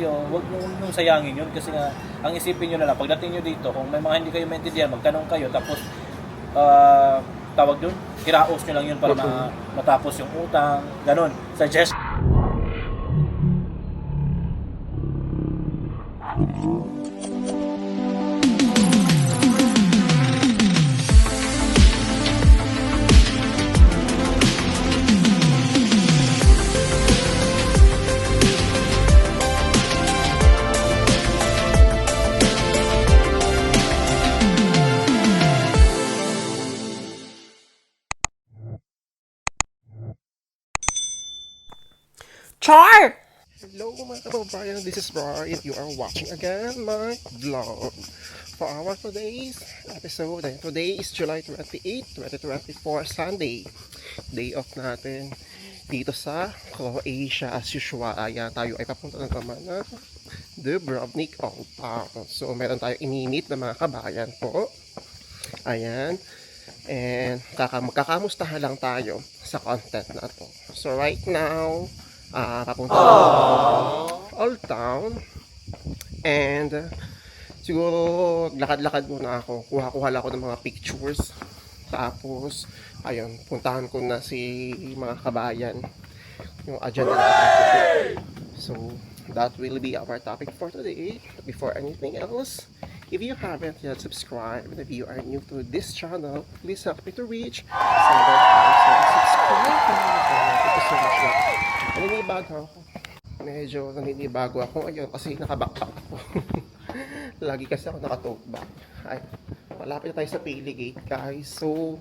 Yung, huwag nyo nung sayangin yun. Kasi nga, ang isipin nyo na lang, pagdating nyo dito, kung may mga hindi kayo maintindihan, magtanong kayo, tapos, ah, tawag dun, kiraos nyo lang yun para ma- matapos yung utang, ganun. Suggest mga kababayan, this is Brian. You are watching again my vlog for our today's episode. And today is July 28, 2024, Sunday. Day off natin dito sa Croatia as usual. Ayan, tayo ay papunta na naman ng Dubrovnik Old Town. So, meron tayong ininit na mga kabayan po. Ayan. And kaka magkakamustahan lang tayo sa content na to. So right now, ah papunta na Old Town. And uh, siguro lakad-lakad muna ako. Kuha-kuha lang ako ng mga pictures. Tapos, ayun, puntahan ko na si mga kabayan. Yung agenda natin. So, that will be our topic for today. Before anything else, if you haven't yet subscribed, if you are new to this channel, please help me to reach 7,000 subscribers. Thank you so much. Naninibago ako. Medyo naninibago ako ngayon kasi nakabackpack ako. Lagi kasi ako nakatote bag. Ay, malapit na tayo sa Pili Gate, guys. So,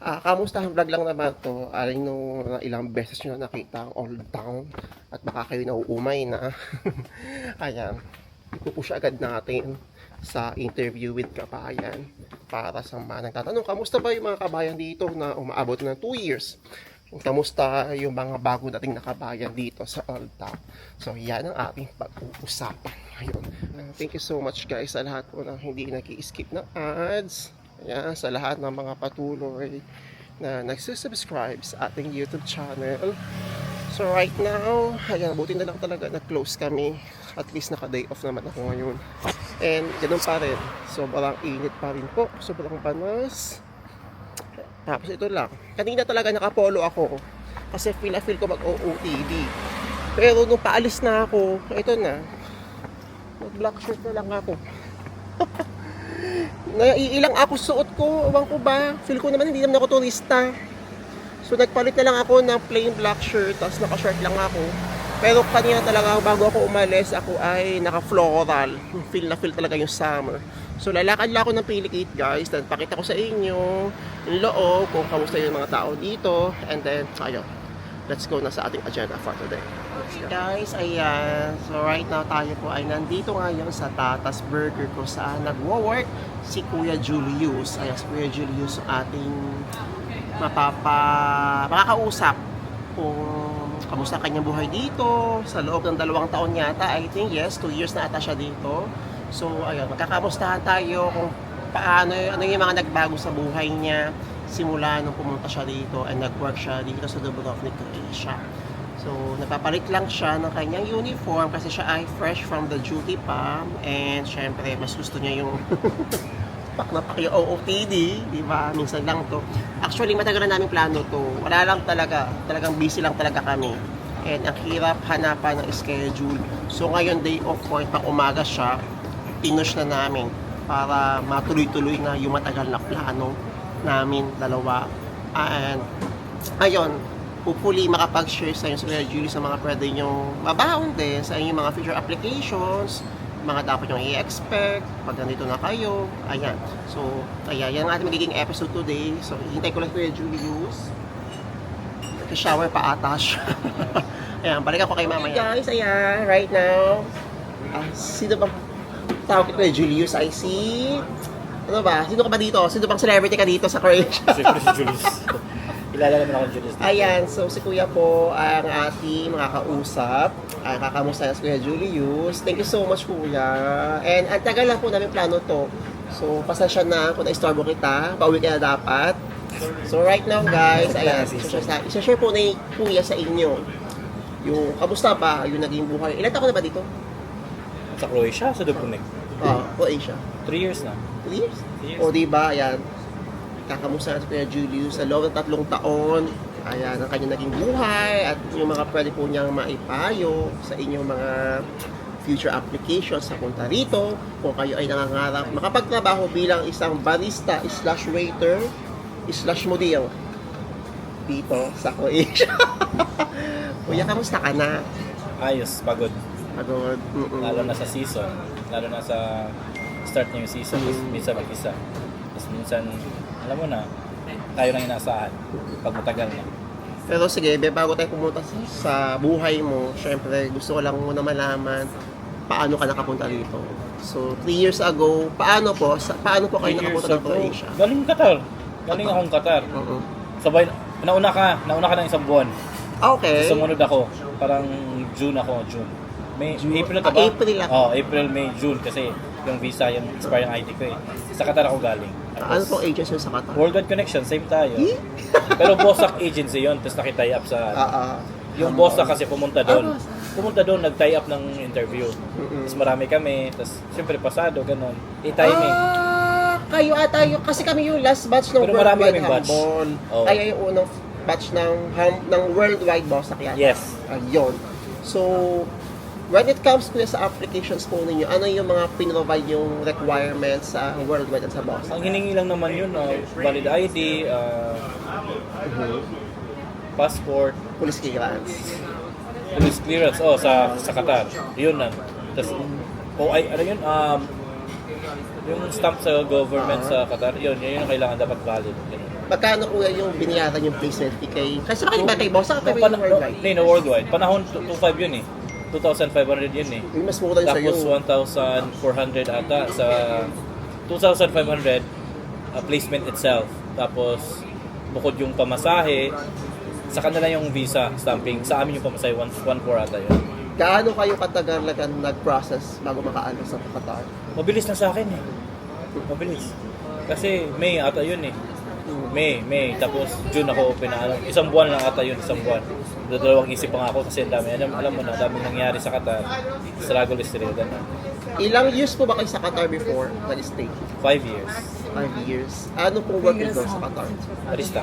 ah kamusta ang vlog lang naman to. I know na ilang beses nyo na nakita ang Old Town at baka kayo nauumay na. Ayan, ipupush agad natin sa interview with kabayan para sa mga nagtatanong, kamusta ba yung mga kabayan dito na umaabot ng 2 years? Kamusta yung mga bago dating na kabayan dito sa Town? So, yan ang ating pag-uusapan ngayon. Uh, thank you so much guys sa lahat po na hindi nag-skip ng ads. Ayan, sa lahat ng mga patuloy na nagsusubscribe sa ating YouTube channel. So right now, ayan, buti na lang talaga na-close kami. At least naka-day off naman ako ngayon. And ganun pa rin. Sobrang init pa rin po. Sobrang panas. Tapos ito lang. Kanina talaga nakapolo ako. Kasi feel na feel ko mag-OOTD. Pero nung paalis na ako, ito na. Mag-black shirt na lang ako. Naiilang ako suot ko. Ewan ko ba. Feel ko naman hindi naman ako turista. So nagpalit na lang ako ng plain black shirt. Tapos naka-shirt lang ako. Pero kanina talaga bago ako umalis, ako ay naka-floral. Feel na feel talaga yung summer. So lalakad lang ako ng Pilicate guys. Then pakita ko sa inyo yung loob, kung kamusta yung mga tao dito. And then, ayun. Let's go na sa ating agenda for today. Okay guys, ayan. So right now tayo po ay nandito ngayon sa Tatas Burger ko saan nagwo-work si Kuya Julius. Ayan, si Kuya Julius ating mapapa makakausap kung kamusta ang kanyang buhay dito sa loob ng dalawang taon yata I think yes, two years na ata siya dito so ayun, magkakamustahan tayo kung paano, ano yung mga nagbago sa buhay niya simula nung pumunta siya dito and nag-work siya dito sa Dubrovnik, Croatia so napapalit lang siya ng kanyang uniform kasi siya ay fresh from the duty pa and syempre mas gusto niya yung pak na pak yung OOTD, di ba? Minsan lang to. Actually, matagal na namin plano to. Wala lang talaga. Talagang busy lang talaga kami. And ang hirap hanapan ng schedule. So ngayon, day off ko, pag umaga siya, pinush na namin para matuloy-tuloy na yung matagal na plano namin dalawa. And, ayun, hopefully makapag-share sa inyo sa Kuya Julie sa mga pwede nyo mabaon din sa inyong mga future applications, mga dapat nyo i-expect pag nandito na kayo. Ayan. So, kaya yan ang ating magiging episode today. So, hintay ko lang Kuya Julius. Nag-shower pa ata ayan, balikan ko kay mamaya. Hey guys, ayan, right now, ah, sino bang tawag kay Kuya Julius? I see. Ano ba? Sino ka ba dito? Sino bang celebrity ka dito sa Croatia? Siyempre si Julius. Kilala naman ako Julius. Ayan, so si Kuya po ang ating mga kausap. Uh, kakamusta na si Kuya Julius. Thank you so much, Kuya. And ang tagal lang po namin plano to. So, pasensya na kung na-istorbo kita. Pauwi ka na dapat. So, right now, guys, ayan, isa-share, isa-share po ni Kuya sa inyo. Yung, kamusta ba yung naging buhay? Ilan taon na ba dito? Sa Croatia, sa Dubrovnik. Ah, Croatia. 3 years na. Three years? Yes. O di ba, ayan, kakamusta natin Kuya Julius sa loob ng tatlong taon, ayan, ang kanyang naging buhay at yung mga pwede po niyang maipayo sa inyong mga future applications sa punta rito kung kayo ay nangangarap makapagtrabaho bilang isang barista slash waiter slash model dito sa Croatia. Kuya, kamusta ka na? Ayos, pagod. Pagod. Mm-mm. Lalo na sa season. Lalo na sa start yung season. Mm. minsan mag-isa. Tapos minsan, alam mo na, tayo lang inaasahan pag matagal na. Pero sige, bago tayo pumunta sa- buhay mo, syempre gusto ko lang muna malaman paano ka nakapunta rito. So, three years ago, paano po? Sa, paano po kayo Three nakapunta ng Croatia? Galing Qatar. Galing akong Qatar. Oo. Sabay, nauna ka, nauna ka ng isang buwan. Okay. Sumunod ako, parang June ako, June. May, April ka Ah, ba? April ako. Oh, April, May, June kasi yung visa, yung expiring ID ko eh. Sa Qatar ako galing. ano pong agency sa Qatar? Worldwide Connection, same tayo. Eh? Pero Bossak agency yon tapos nakitay up sa... Ah, ah. yung Bossak kasi pumunta doon. Pumunta doon, nag-tie up ng interview. Mm-mm. Tapos marami kami, tapos siyempre pasado, ganun. I-timing. Ah, kayo ata yung, kasi kami yung last batch ng Pero marami Worldwide kaming batch. Handball. Oo. Kaya yung unang batch ng, ham- ng Worldwide Boss yata. Yes. Ayun. So, when it comes to sa applications po ninyo, ano yung mga pinrovide yung requirements sa Worldwide at sa Boss? Ang hiningi lang naman yun, uh, valid ID, uh, passport, Police clearance. police clearance, oh, sa sa Qatar. Yun lang. Tapos, oh, ay, ano yun, um, yung stamp sa government sa Qatar, yun, yun yung kailangan dapat valid. Magkano kuya yung biniyaran yung placement fee kay... Kasi bakit ba kay Boss? Saka kay Pana- Worldwide? Hindi, no, worldwide. Panahon, 2.5 yun eh. 2,500 yun eh. Yung mas mura yun sa'yo. Tapos 1,400 ata sa 2,500 uh, placement itself. Tapos bukod yung pamasahe, sa kanila yung visa stamping. Sa amin yung pamasahe, 1,400 ata yun. Gaano kayo katagal nag nag-process bago makaalis sa Qatar? Mabilis na sa akin eh. Mabilis. Kasi May ata yun eh. May, May. Tapos June ako pinaano. Isang buwan lang ata yun, isang buwan. Dalawang isip pa nga ako kasi ang dami. Alam, alam mo na, daming nangyari sa Qatar. Struggle is real. Ganun. Ilang years po ba kayo sa Qatar before nag-stay? Five years. Five years. Ano pong work nito sa Qatar? Barista.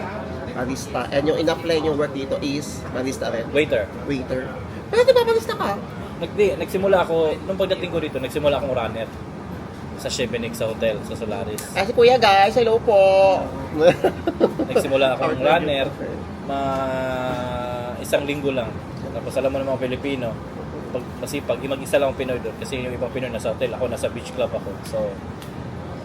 Barista. And yung in-apply yung work dito is barista rin. Waiter. Waiter. Pero di ba barista ka? Nag, di, nagsimula ako, nung pagdating ko dito, nagsimula akong runner sa Chevenik sa hotel, sa Solaris. Ah, si Kuya guys, hello po. Nagsimula akong runner, ma isang linggo lang. Tapos alam mo ng mga Pilipino, pag, kasi pag mag-isa lang ang Pinoy doon, kasi yung ibang Pinoy nasa hotel, ako nasa beach club ako. So,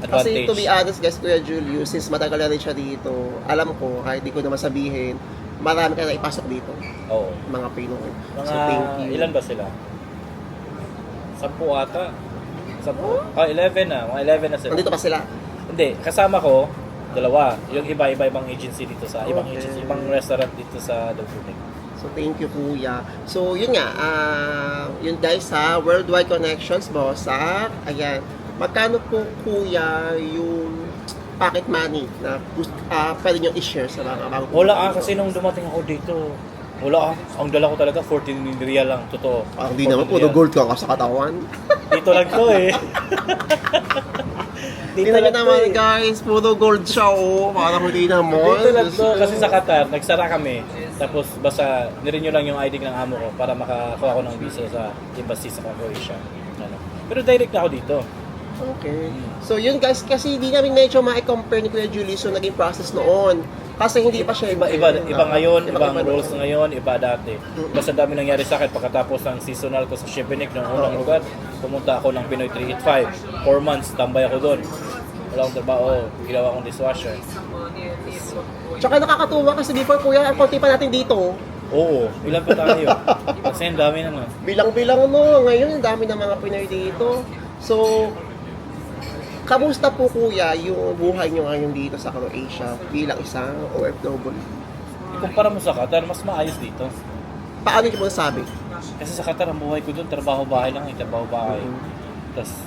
Kasi advantage. to be honest guys, Kuya Julius, since matagal na rin siya dito, alam ko, kahit di ko naman sabihin, marami ka na ipasok dito, Oo. mga Pinoy. Mga, so thank you. ilan ba sila? Sampu ata. Sampu. Ah, 11 na. Mga 11 na sila. Nandito pa sila. Hindi, kasama ko, dalawa. Yung iba, iba ibang agency dito sa, ibang Okay. agency, ibang restaurant dito sa Dugtugig. So thank you Kuya. So yun nga, ah yun guys sa Worldwide Connections boss, sa ayan, magkano po Kuya yung pocket money na ah pwede nyo i-share sa mga bago Wala ah, kasi nung dumating ako dito, wala ah. Ang dala ko talaga, 14 real lang, totoo. Ah, hindi naman 14 puro gold ka ka sa katawan. Dito lang to eh. Hindi dito lang to naman eh. guys, puro gold siya oh. Parang hindi naman. Dito lang to, kasi sa Qatar, nagsara kami. Tapos basta nirenew lang yung ID ng amo ko para makakuha ko ng visa sa embassy sa Croatia. Ano. Pero direct na ako dito. Okay. So yun guys, kasi hindi namin medyo ma-compare ni Kuya Julius yung naging process noon. Kasi hindi pa siya Iba, iba, iba ngayon, Iba- ibang iba rules ngayon, iba dati. Basta dami nangyari sa akin pagkatapos ng seasonal ko sa Chevenik ng unang lugar. Pumunta ako ng Pinoy 385. Four months, tambay ako doon. Wala akong trabaho, ginawa akong dishwasher. Tsaka nakakatuwa kasi before kuya, ang konti pa natin dito. Oo, ilan pa tayo? Kasi ang dami na no. Bilang-bilang no, ngayon ang dami ng mga Pinoy dito. So, kamusta po kuya yung buhay nyo ngayon dito sa Croatia bilang isang OFW? Ikumpara mo sa Qatar, mas maayos dito. Paano nyo mo nasabi? Kasi sa Qatar, ang buhay ko doon, trabaho-bahay lang, eh, trabaho-bahay. Tapos,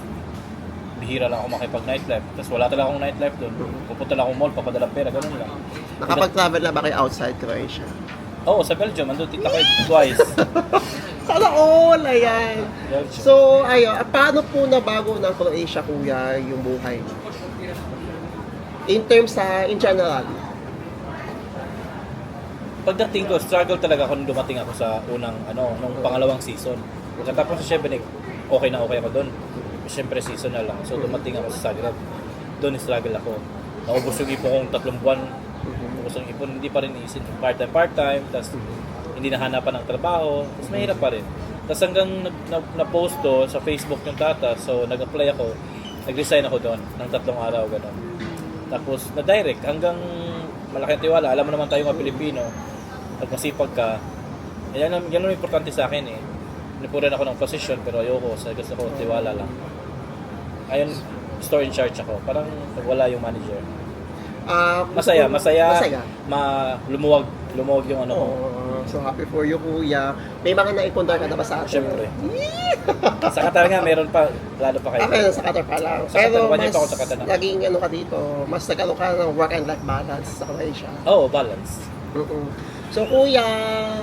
bihira lang ako makipag-nightlife. Tapos wala talaga akong nightlife doon. Pupunta lang akong mall, papadala pera, ganun lang. Nakapag-travel na ba kayo outside Croatia? Oo, sa Belgium, andun tita ko twice. Sana all, ayan. Belgium. So, ayun, paano po nabago ng Croatia, kuya, yung buhay? In terms sa, in general. Pagdating ko, struggle talaga ako nung dumating ako sa unang, ano, nung pangalawang season. Pagkatapos sa Shebenik, okay na okay ako doon. Siyempre seasonal lang. So dumating ako sa Zagreb. Doon struggle ako. Naubos yung ipon kong tatlong buwan. Naubos yung ipon, hindi pa rin iisin. Part-time, part-time. Tapos hindi nahanapan ng trabaho. Tapos mahirap pa rin. Tapos hanggang nag- na- na-post to sa Facebook yung tata. So nag-apply ako. Nag-resign ako doon ng tatlong araw. Ganun. Tapos na-direct hanggang malaki ang tiwala. Alam mo naman tayo mga Pilipino, pag masipag ka, yan ang, yan ang importante sa akin eh. Nipuran ako ng position pero ayoko. Sa gusto ko, tiwala lang. Ayun, store in charge ako. Parang wala yung manager. Ah, Masaya, masaya. Masaya. Ma, lumuwag, lumuwag yung ano ko. Oh, so happy for you, kuya. May mga naipundar ka na ba sa atin? Siyempre. Sa Qatar nga, meron pa, lalo pa kayo. Okay, nasa Qatar pa lang. Sa Qatar, Pero year mas pa ako sa Qatar na. naging ano ka dito, mas nagkaroon ka ng work and life balance sa Croatia. Oo, oh, balance. mm So kuya,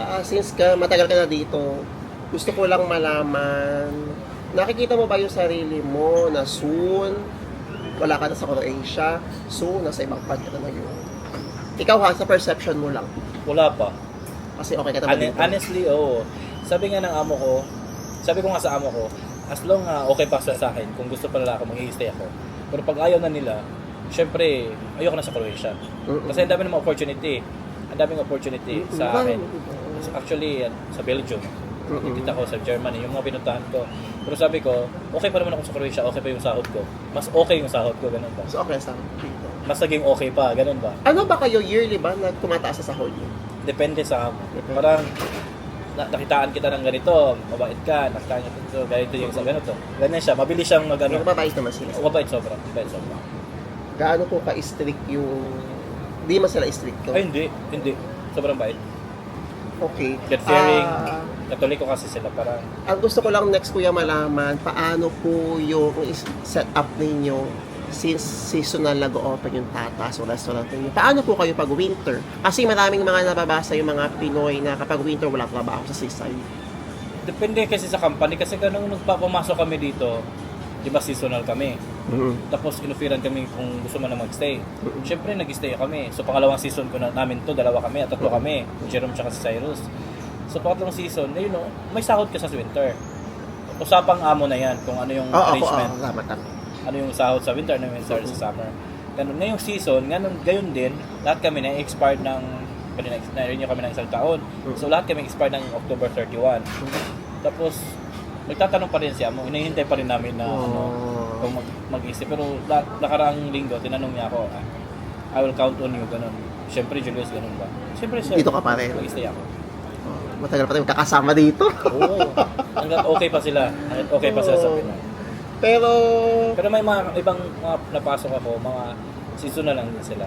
ah, since ka matagal ka na dito, gusto ko lang malaman, nakikita mo ba yung sarili mo na soon, wala ka na sa Croatia, soon, nasa ibang part ka na ngayon? Ikaw ha, sa perception mo lang. Wala pa. Kasi okay ka na ba Hone- dito? honestly, oo. Sabi nga ng amo ko, sabi ko nga sa amo ko, as long nga okay pa sa sa akin, kung gusto pala ako, mag-i-stay ako. Pero pag ayaw na nila, syempre, ayoko na sa Croatia. Mm-mm. Kasi ang dami ng mga opportunity. Ang daming opportunity sa akin. Actually, yan, sa Belgium. Mm-mm. Dito ako sa Germany, yung mga pinuntahan ko. Pero sabi ko, okay pa naman ako sa Croatia, okay pa yung sahod ko. Mas okay yung sahod ko, ganun ba? So okay sa dito. Mas naging okay pa, ganun ba? Ano ba kayo yearly ba na tumataas sa sahod niyo? Depende sa amo. Parang na, nakitaan kita ng ganito, mabait ka, nakitaan kita ganito, ganito yung sa ganito. Ganyan siya, mabilis siyang mag ano. Mababait naman sila. Mabait sobra, mabait sobra. Gaano po ka-strict yung... Di man sila strict Ay hindi, hindi. Sobrang bait. Okay. God-fearing. Ah, Katoliko kasi sila, parang ang gusto ko lang next kuya malaman, paano po yung set up ninyo since seasonal nag-open yung tatas o restaurant ninyo. Paano po kayo pag winter? Kasi maraming mga nababasa yung mga Pinoy na kapag winter wala trabaho sa seaside. depende kasi sa company kasi kanong nagpapamasok kami dito, di ba seasonal kami. Tapos inufiran kami kung gusto mo na magstay. Siyempre nag-stay kami. So pangalawang season ko na namin to, dalawa kami at tatlo kami. Jerome tsaka si Cyrus. So pangatlong season, na yun, know, may sahod ka sa winter. Usapang amo na yan kung ano yung ako, arrangement. oo, tama, tama. Ano yung sahod sa winter, ano yung sahod sa summer. Ganun. Ngayong season, ganun, gayon din, lahat kami na expired ng kanina na-renew kami ng isang taon. So lahat kami expired ng October 31. Tapos nagtatanong pa rin si Amo, hinihintay pa rin namin na ano, Oh. kung mag, mag-isip. Pero la, nakaraang linggo, tinanong niya ako, ah, I will count on you, ganun. Siyempre, Julius, ganun ba? Siyempre, sir. Dito ka pa rin. Mag-stay ako. Matagal pa tayo kakasama dito. Oo. Hanggat okay pa sila. Hanggat okay pa sila sa. Pinoy. Pero, Pero may mga ibang mga napasok ako, mga seasonal lang din sila.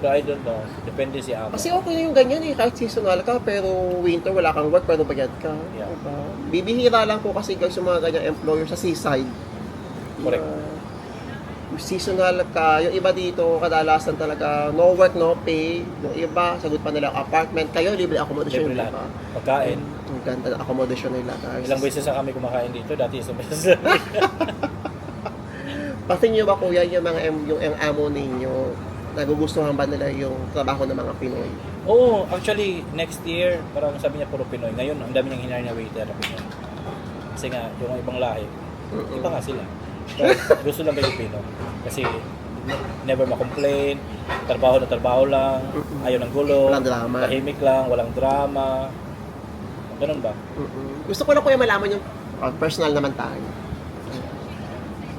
Pero I don't know. Depende si Amo. kasi okay na yung ganyan eh, kahit seasonal ka, pero winter wala kang work, pero bayad ka. Yeah. Diba? Bibihira lang po kasi guys yung mga ganyang employer sa seaside. Correct. Na seasonal ka, yung iba dito, kadalasan talaga, no work, no pay. Yung iba, sagot pa nila apartment. Kayo, libre accommodation, Libre di lahat. ba? Pagkain. Ang ganda ng accommodation nila, guys. Ilang beses na kami kumakain dito. Dati isang beses. Pati nyo ba, kuya, yung mga yung, yung amo ninyo, nagugustuhan ba nila yung trabaho ng mga Pinoy? Oo, actually, next year, parang sabi niya puro Pinoy. Ngayon, ang dami niyang hinari na waiter. Kasi nga, yung ibang lahi, iba nga sila. Gusto lang Pilipino. Kasi never ma-complain, trabaho na trabaho lang, ayaw ng gulo, Walang drama. tahimik lang, walang drama. Ganun ba? Mm-mm. Gusto ko lang kuya malaman yung ah, personal naman tayo.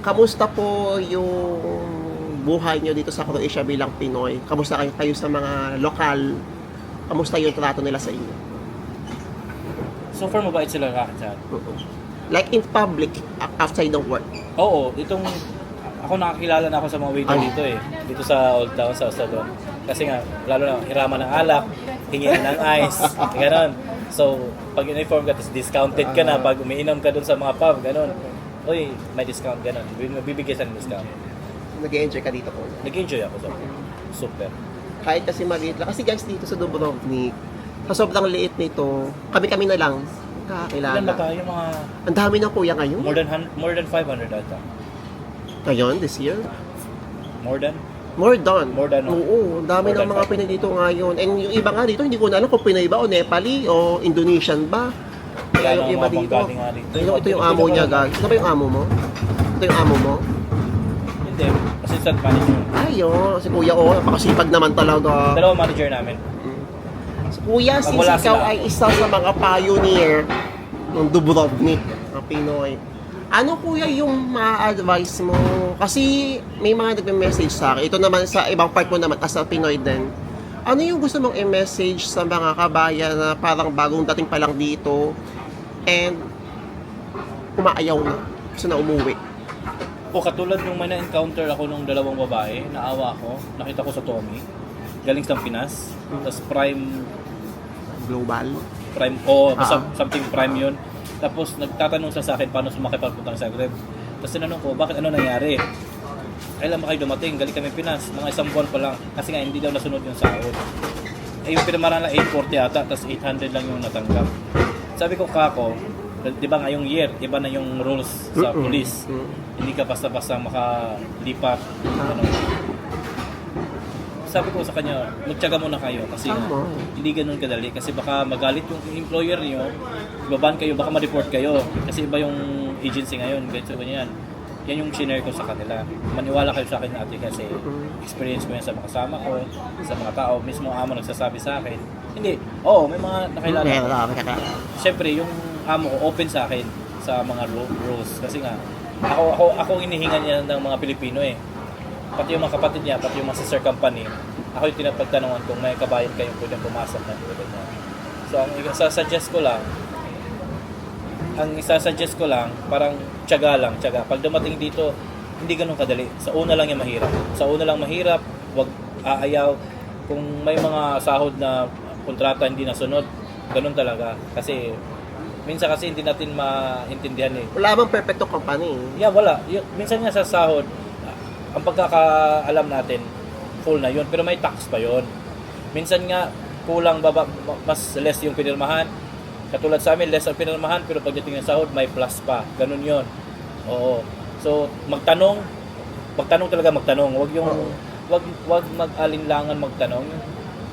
Kamusta po yung buhay nyo dito sa Croatia bilang Pinoy? Kamusta kayo, kayo sa mga lokal? Kamusta yung trato nila sa inyo? So far, mabait sila kakit Mm-mm. Like in public, outside of work. Oo, itong ako nakakilala na ako sa mga waiter Ay. dito eh. Dito sa Old Town, sa Ostadon. Kasi nga, lalo na hiraman ng alak, hingin ng ice, gano'n. So, pag uniform ka, tapos discounted ka na pag umiinom ka dun sa mga pub, gano'n. Uy, may discount, gano'n. Mabibigay sa discount. Nag-enjoy ka dito po. Nag-enjoy ako sa Super. Kahit kasi maliit lang. Kasi guys, dito sa Dubrovnik, Sa sobrang liit nito, kami-kami na lang Ilan ba tayo? Mga Ang dami ng kuya ngayon. more than, more than 500 ata. Ngayon, this year. More than? More than. More than, no? Oo, ang dami ng mga. Pinoy dito ngayon. And yung iba nga dito, hindi ko na alam kung Pinoy ba o Nepali o Indonesian ba. Kaya yung iba dito. Ito, ito yung amo niya, guys. Ito ba yung amo mo? Ito yung amo mo? Hindi. Assistant manager. Ay, oh, si Kuya, oh, napakasipag naman talaga. Dalawang manager namin. Kuya, since wala ikaw sila. ay isa sa mga pioneer ng Dubrovnik, ng Pinoy, ano kuya yung ma-advise mo? Kasi may mga nagme-message sa akin. Ito naman sa ibang part mo naman as a Pinoy din. Ano yung gusto mong i-message sa mga kabayan na parang bagong dating pa lang dito and umaayaw na, gusto na umuwi? O katulad nung may na-encounter ako nung dalawang babae, naawa ako, nakita ko sa Tommy, galing sa Pinas, tapos prime, Global? prime, o basta Ah. something prime yun. Tapos nagtatanong siya sa akin paano sumakay papuntang Zagreb. Tapos tinanong ko, bakit ano nangyari? Kailan ba kayo dumating? Galing kami Pinas, mga isang buwan pa lang. Kasi nga hindi daw nasunod yung sahod. Eh yung pinamaran lang 840 ata, tapos 800 lang yung natanggap. Sabi ko, kako, di ba ngayong year, iba na yung rules sa police. Hindi ka basta-basta makalipat. Ano. Sabi ko sa kanya, magtyaga muna kayo kasi Tama. hindi ganun kadali kasi baka magalit yung employer niyo, baban kayo, baka ma-report kayo kasi iba yung agency ngayon, ganito ganyan. Yan yung shinare ko sa kanila. Maniwala kayo sa akin ate kasi experience ko yan sa mga kasama ko, sa mga tao, mismo amo nagsasabi sa akin. Hindi, oo, may mga nakilala. Kakilala. Siyempre, yung amo ko open sa akin sa mga ru- rules kasi nga ako ako ako ang inihingan niya ng mga Pilipino eh. Pati yung mga kapatid niya, pati yung mga sister company, ako yung tinapagtanungan kung may kabayan kayong pwedeng pumasok na dito niya. So, ang isa-suggest ko lang, ang isa-suggest ko lang, parang tiyaga lang, tiyaga. Pag dumating dito, hindi ganun kadali. Sa una lang yung mahirap. Sa una lang mahirap, wag aayaw. Kung may mga sahod na kontrata hindi nasunod, ganun talaga. Kasi, minsan kasi hindi natin maintindihan eh. Wala bang perfecto company? Yeah, wala. Y- minsan nga sa sahod, ah, ang pagkakaalam natin, full na yun. Pero may tax pa yun. Minsan nga, kulang baba, ma- mas less yung pinirmahan. Katulad sa amin, less ang pinirmahan, pero pagdating ng sahod, may plus pa. Ganun yun. Oo. So, magtanong, magtanong talaga magtanong. Wag yung, Oo. wag, wag mag-alinlangan magtanong.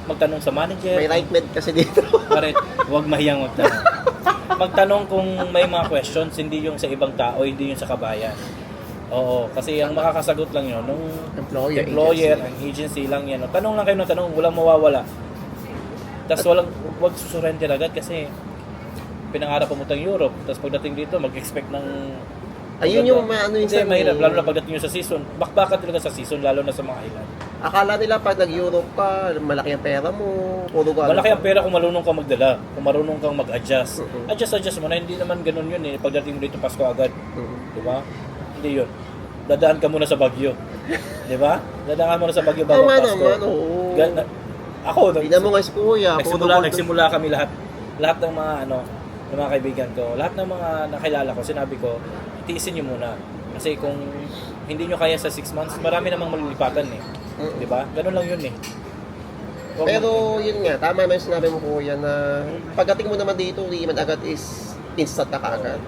Magtanong sa manager. May right med kasi dito. Paret, huwag mahiyang magtanong. Magtanong kung may mga questions, hindi yung sa ibang tao, hindi yung sa kabayan. Oo, kasi ang makakasagot lang yun, nung Employer, employer, agency. ang agency lang yan. Tanong lang kayo ng tanong, walang mawawala. Tapos walang, huwag susurrender agad kasi pinangarap pumutang Europe. Tapos pagdating dito, mag-expect ng... Ayun yung maano yung Hindi, sa mahirap. Lalo na pagdating nyo sa season. Bakbakan talaga sa season, lalo na sa mga island. Akala nila pag nag-Europe ka, malaki ang pera mo, puro ka. Malaki ang pera kung marunong kang magdala, kung marunong kang mag-adjust. Mhm. Adjust, adjust mo na, hindi naman ganun yun eh. Pagdating mo dito, Pasko agad. Mhm. Di ba? Hindi yun. Dadaan ka muna sa Bagyo. Di ba? Dadaan ka muna sa Bagyo bago Tama Pasko. naman, oo. Gan- ako, nag- Tingnan mo nga si Kuya. nagsimula, gold- nagsimula kami lahat. Lahat ng mga ano, ng mga kaibigan ko, lahat ng mga nakilala ko, sinabi ko, tiisin nyo muna. Kasi kung hindi nyo kaya sa 6 months, marami namang malilipatan eh. Mm. Di ba? Ganun lang yun eh. Huwag Pero yun nga, tama naman yung sinabi mo Kuya na pagdating mo naman dito, hindi man agad is instant na kaagad.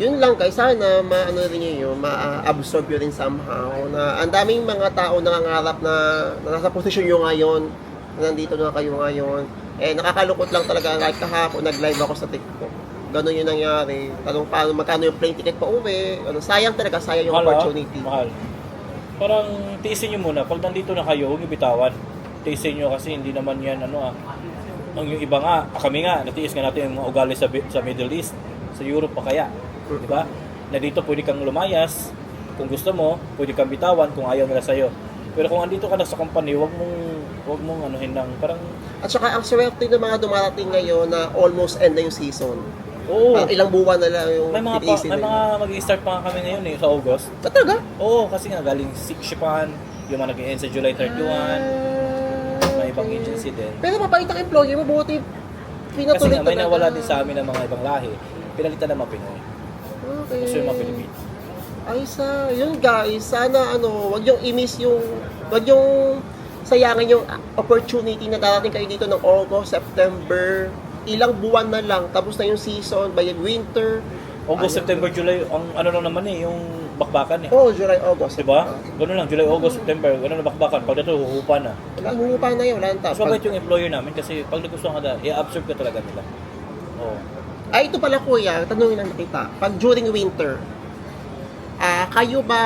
Yun lang kay sana maano rin yun, ma-absorb yun rin somehow na ang daming mga tao nangangarap na, na nasa posisyon nyo ngayon, na nandito na kayo ngayon. Eh, nakakalungkot lang talaga. Like kahapon, nag-live ako sa TikTok. Ganon yung nangyari. Tanong paano, magkano yung plane ticket pa uwi. Ano, sayang talaga, sayang yung Mahal, ah. opportunity. Mahal. Parang tiisin nyo muna. Pag nandito na kayo, huwag bitawan. Tiisin nyo kasi hindi naman yan ano ah. Ang yung iba nga, kami nga, natiis nga natin yung mga ugali sa, sa Middle East. Sa Europe pa kaya. Di ba? Na dito pwede kang lumayas. Kung gusto mo, pwede kang bitawan kung ayaw nila sa'yo. Pero kung andito ka na sa company, huwag mong, huwag mong anuhin lang. Parang, At saka ang swerte ng mga dumarating ngayon na almost end na yung season. oo. Parang ilang buwan na lang yung may mga, pa, may nila. mga mag-start pa kami ngayon eh, sa August. Ah, talaga? Oo, kasi nga galing si Shipan, yung mga nag-end sa July 31. May ibang agency din. Pero mapait ang employer mo, buti Kasi pinatuloy nga, may nawala din sa amin ng mga ibang lahi. Pinalitan mga Pinoy. Okay. Gusto yung mga Pilipino. Ay, sa, yun guys, sana ano, wag yung i-miss yung, wag yung sayangin yung opportunity na darating kayo dito ng August, September, ilang buwan na lang, tapos na yung season, by winter. August, Ano? September, July, ang ano lang naman eh, yung bakbakan eh. Oh, July, August. Diba? Ganun lang, July, August, September, ganun na bakbakan. Pag dito, huhupa na. Wala, humupa na yun, wala na Mas mabait yung employer namin kasi pag nagustuhan ka na, i-absorb ka talaga nila. Oo. Ay, ito pala kuya, tanungin lang kita. Pag during winter, ah kayo ba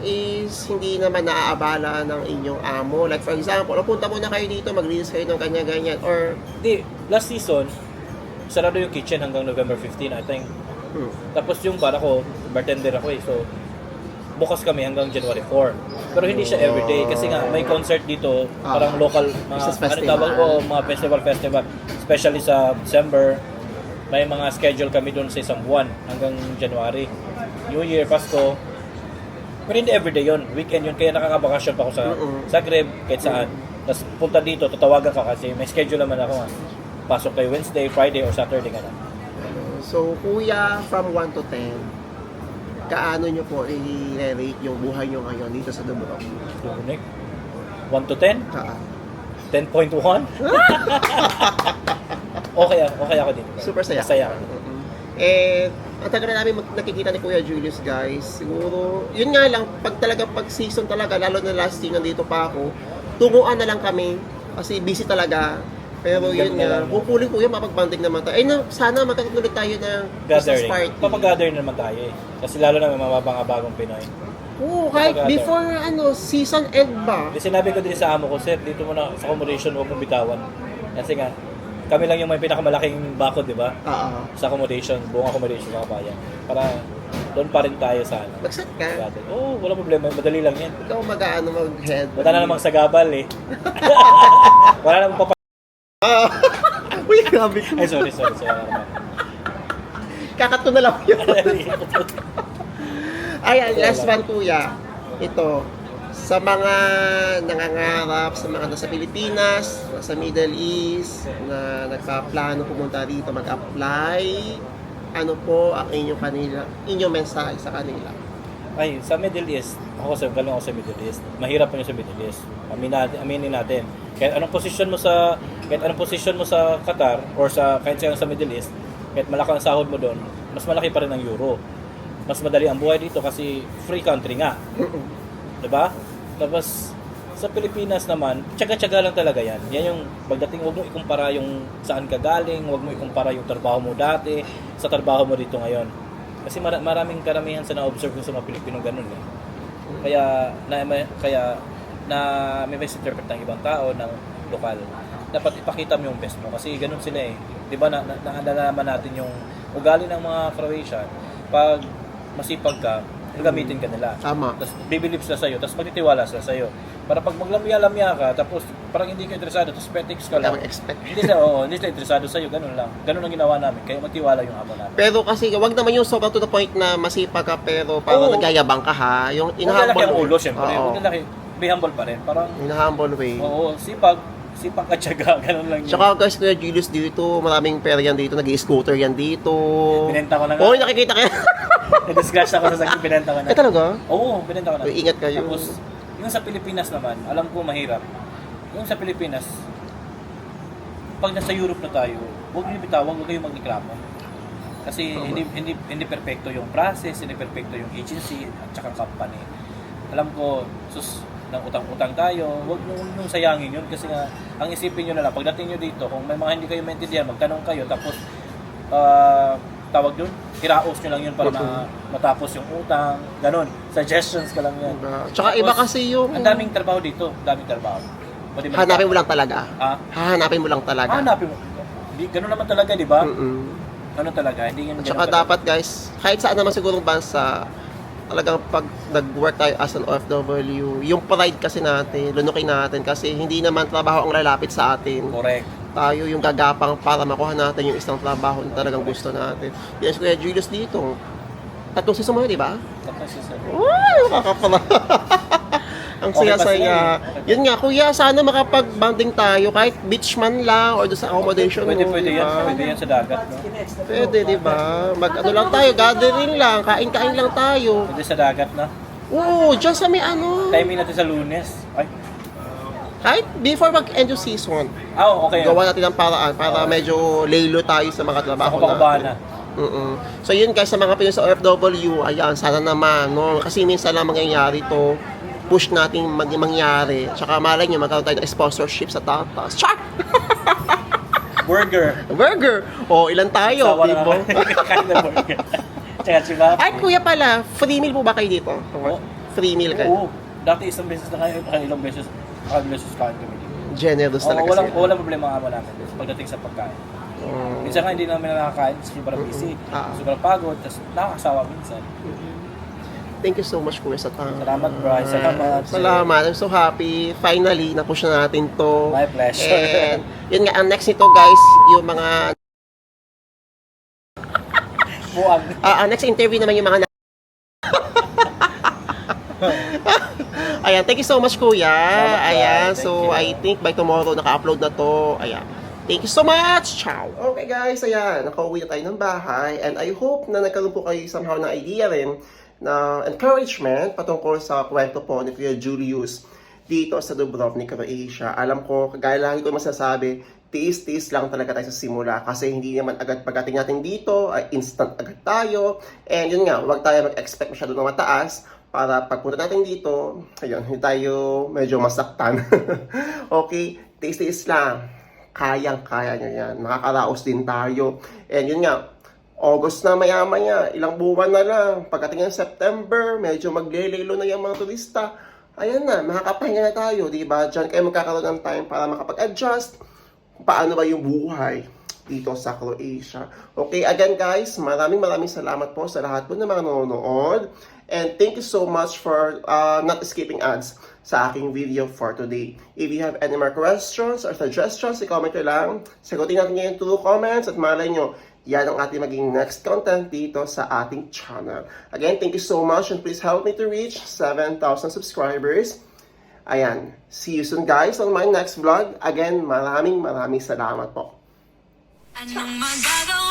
is hindi naman naaabala ng inyong amo? Like for example, punta muna kayo dito, mag-release kayo ng ganyan-ganyan. Or, Hindi, last season, sarado yung kitchen hanggang November 15, I think. hmm, Tapos yung para ko, bartender ako eh, so bukas kami hanggang January 4. Pero hindi siya everyday kasi nga may concert dito, Ah. parang local, mga, ano tawag ko, mga festival, festival. Especially sa December, may mga schedule kami doon sa isang buwan hanggang January. New Year, Pasko, pero hindi everyday yon weekend yun, kaya nakakabakasyon pa ako sa Mm-mm. Zagreb, kahit saan. Tapos punta dito, tatawagan ka kasi may schedule naman ako nga. Pasok kayo Wednesday, Friday, or Saturday ka na. so kuya, from 1 to 10, kaano nyo po i-rate yung buhay nyo ngayon dito sa Dubrog? Lunik. 1 to 10? Ka 10.1? Okay, okay ako din. Super saya. Masaya ako. Mm-mm. Eh, ang tagal na namin mag- nakikita ni Kuya Julius, guys. Siguro, yun nga lang, pag talaga, pag season talaga, lalo na last year, nandito pa ako, tunguan na lang kami. Kasi busy talaga. Pero yun Ganun na nga, lang. hopefully kuya, mapag-banding naman tayo. Eh, na, sana ulit tayo ng Christmas Gathering. party. Papag-gather naman tayo eh. Kasi lalo na may mga bagong Pinoy. Oo, kahit before, ano, season end ba? Kasi sinabi ko din sa amo ko, Sir, dito muna sa accommodation, huwag mong bitawan. Kasi nga, kami lang yung may pinakamalaking bakod, di ba? Oo. Sa accommodation, buong accommodation sa kabayan. Para doon pa rin tayo sa ano. Mag-set ka. Oo, oh, wala problema. Madali lang yan. Ikaw mag-ano, mag-head. Wala na namang sagabal eh. wala namang papa... Ah. Uy, grabe ko. Ay, sorry, sorry. sorry. Kakat ko na lang yun. Ayan, last one kuya. Ito, sa mga nangangarap, sa mga nasa Pilipinas, nasa Middle East, na nagpa-plano pumunta dito mag-apply, ano po ang inyong kanila, inyong mensahe sa kanila? Ay, sa Middle East, ako sa galing ako sa Middle East. Mahirap pa yun sa Middle East. Amin natin, aminin natin. Kahit anong position mo sa kahit anong position mo sa Qatar or sa kahit sa sa Middle East, kahit malaki ang sahod mo doon, mas malaki pa rin ang euro. Mas madali ang buhay dito kasi free country nga. 'Di ba? Tapos sa Pilipinas naman, tsaga-tsaga lang talaga yan. Yan yung pagdating, huwag mo ikumpara yung saan ka galing, huwag mo ikumpara yung trabaho mo dati sa trabaho mo dito ngayon. Kasi mara- maraming karamihan sa na-observe ko sa mga Pilipino ganun eh. Kaya na kaya na may misinterpret ng ibang tao ng lokal. Dapat ipakita mo yung best mo kasi ganun sila eh. 'Di ba na, na, natin yung ugali ng mga Croatian pag masipag ka, gamitin ka nila. Tama. Tapos bibilib sila sa'yo, tapos magtitiwala sila sa'yo. Para pag maglamya-lamya ka, tapos parang hindi ka interesado, tapos petics ka lang. expect. hindi sila, oo, hindi sila interesado sa'yo, ganun lang. Ganun ang ginawa namin, kaya magtiwala yung amo namin. Pero kasi, wag naman yung sobrang to the point na masipag ka pero parang Oo. nagyayabang ka ha. Yung Huwag lalaki in-humble ang ulo, syempre. Oo. Huwag lalaki, be humble pa rin. Parang, In a humble way. oo, sipag, sipag at syaga, ganun lang yun. Tsaka guys, Kuya Julius dito, maraming pera yan dito, nag-scooter yan dito. Binenta ko na nga. Oo, nakikita kayo. Na-discuss ako sa sakit, binenta ko na. Eh talaga? Oo, binenta ko na. Uy, ingat kayo. Tapos, yung sa Pilipinas naman, alam ko mahirap. Yung sa Pilipinas, pag nasa Europe na tayo, huwag niyo bitawag, huwag kayong magreklamo. Kasi hindi hindi hindi perpekto yung process, hindi perpekto yung agency at saka company. Alam ko, sus, nang utang-utang tayo, huwag niyo yung sayangin yun kasi nga, ang isipin niyo na lang, pagdating niyo dito, kung may mga hindi kayo maintindihan, magtanong kayo, tapos, ah, tawag dun, iraos nyo lang yun para ma- matapos yung utang, ganun. Suggestions ka lang yan. Diba? Tsaka iba kasi yung... Ang daming trabaho dito, ang daming trabaho. Pwede ba- Hanapin mo lang talaga. Ah, Hahanapin mo lang talaga. hanapin mo. Di, ganun naman talaga, di ba? Mm-mm. Ganun talaga, hindi yun At ganun saka talaga. dapat guys, kahit saan naman sigurong bansa, talagang pag nag-work tayo as an OFW, yung pride kasi natin, lunukin natin kasi hindi naman trabaho ang lalapit sa atin. Correct. Tayo yung gagapang para makuha natin yung isang trabaho na talagang gusto natin. Yan si Kuya Julius dito. Tatlong season mo yun, di ba? Tapos isa. Uy, nakakapala. Ang saya-saya. Okay. Yun nga, kuya, sana makapag-banding tayo kahit beach man lang or doon sa accommodation Pwede, mo, pwede yan. Pwede yan sa dagat, no? Pwede, di ba? Mag-ano lang tayo, gathering lang, kain-kain lang tayo. Pwede sa dagat, no? Oo, dyan sa may ano. Timing natin sa lunes. Ay, Kahit before mag-end yung season, Ah, okay. gawa natin ng paraan para medyo laylo tayo sa mga trabaho natin. na. mm So yun guys, sa mga Pinoy sa OFW, ayan, sana naman, no? Kasi minsan lang mangyayari to, push natin mag mangyari. Tsaka malay nyo, magkaroon tayo ng sponsorship sa tatas. Char! Burger. Burger! O, ilan tayo, Sawa naman. Kain na burger. Tsaka chiba. Ay, kuya pala, free meal po ba kayo dito? Oo. Free meal kayo? Oo. Dati isang beses na kayo, ilang beses, beses kain kami dito. Generous Oo, talaga walang, sila. walang problema nga mo namin pagdating sa pagkain. Mm. Minsan nga hindi namin nakakain, sobrang busy, Ah. sobrang pagod, tapos nakakasawa minsan. Thank you so much, Kuya, sa time. Salamat, Bryce. Salamat. Salamat. I'm so happy. Finally, napush na natin to. My pleasure. And, yun nga, ang next nito, guys, yung mga, Buwag. ah, ang next interview naman yung mga na- Ayan, thank you so much, Kuya. Ayan, so. I think by tomorrow, naka-upload na to. Ayan. Thank you so much! Ciao! Okay guys, ayan, nakauwi na tayo ng bahay and I hope na nagkaroon po kayo somehow ng idea rin na encouragement patungkol sa kwento po ni Kuya Julius dito sa Dubrovnik, Croatia. Alam ko, kagaya lagi ko masasabi, tiis-tiis lang talaga tayo sa simula kasi hindi naman agad pagdating natin dito, ay instant agad tayo. And yun nga, huwag tayo mag-expect masyado ng mataas para pagpunta natin dito, ayun, hindi tayo medyo masaktan. okay, tiis-tiis lang. Kayang-kaya nyo yan. Makakaraos din tayo. And yun nga, August na maya-maya, ilang buwan na lang. Pagdating ng September, medyo maglelelo na yung mga turista. Ayan na, makakapahinga na tayo, di ba? Diyan kayo magkakaroon ng time para makapag-adjust paano ba yung buhay dito sa Croatia. Okay, again guys, maraming maraming salamat po sa lahat po ng mga nanonood. And thank you so much for uh, not skipping ads sa aking video for today. If you have any more questions or suggestions, i-comment nyo lang. Sagutin natin ngayon through comments at malay nyo, yan ang ating maging next content dito sa ating channel. Again, thank you so much and please help me to reach 7,000 subscribers. Ayan, see you soon guys on my next vlog. Again, maraming maraming salamat po. Anong magagawa